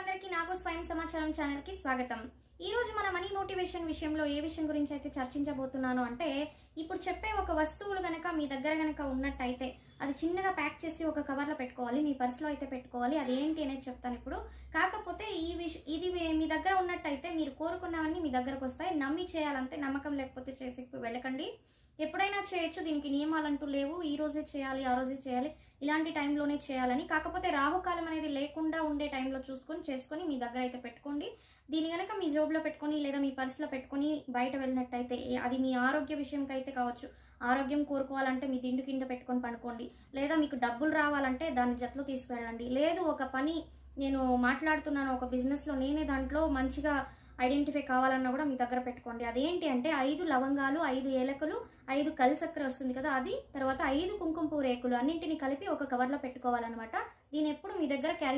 అందరికీ నాకు స్వయం సమాచారం ఛానల్కి స్వాగతం. ఈ రోజు మన మనీ మోటివేషన్ విషయంలో ఏ విషయం గురించి అయితే చర్చించబోతున్నాను అంటే ఇప్పుడు చెప్పే ఒక వస్తువులు గనక మీ దగ్గర గనక ఉన్నట్టయితే అది చిన్నగా ప్యాక్ చేసి ఒక కవర్లో పెట్టుకోవాలి మీ పర్సులో అయితే పెట్టుకోవాలి అది ఏంటి అనేది చెప్తాను ఇప్పుడు. కాకపోతే ఈ విష ఇది మీ- మీ దగ్గర ఉన్నట్టయితే మీరు కోరుకున్నవన్నీ మీ దగ్గరకు వస్తాయి. నమ్మి చేయాలంటే నమ్మకం లేకపోతే చేసి వెళ్ళకండి. ఎప్పుడైనా చేయొచ్చు దీనికి నియమాలంటూ లేవు. ఈ రోజే చేయాలి ఆ రోజే చేయాలి. ఇలాంటి టైంలోనే చేయాలని. కాకపోతే రాహుకాలం అనేది లేకుండా ఉండే టైంలో చూసుకొని చేసుకొని మీ దగ్గర అయితే పెట్టుకోండి. దీని కనుక మీ జోబులో పెట్టుకొని లేదా మీ పర్సులో పెట్టుకొని బయట వెళ్ళినట్టయితే అది మీ ఆరోగ్య విషయంకి అయితే కావచ్చు. ఆరోగ్యం కోరుకోవాలంటే మీ దిండు కింద పెట్టుకొని పనుకోండి లేదా మీకు డబ్బులు రావాలంటే దాన్ని జతలో తీసుకువెళ్ళండి. లేదు ఒక పని నేను మాట్లాడుతున్నాను ఒక బిజినెస్లో నేనే దాంట్లో మంచిగా ఐడెంటిఫై కావాలన్నా కూడా మీ దగ్గర పెట్టుకోండి. అదేంటి అంటే ఐదు లవంగాలు ఐదు ఏలకలు ఐదు కల్ చక్కెర వస్తుంది కదా అది తర్వాత ఐదు కుంకుమ పువ్వు రేకులు అన్నింటిని కలిపి ఒక కవర్లో పెట్టుకోవాలన్నమాట. దీని ఎప్పుడు మీ దగ్గర క్యారీ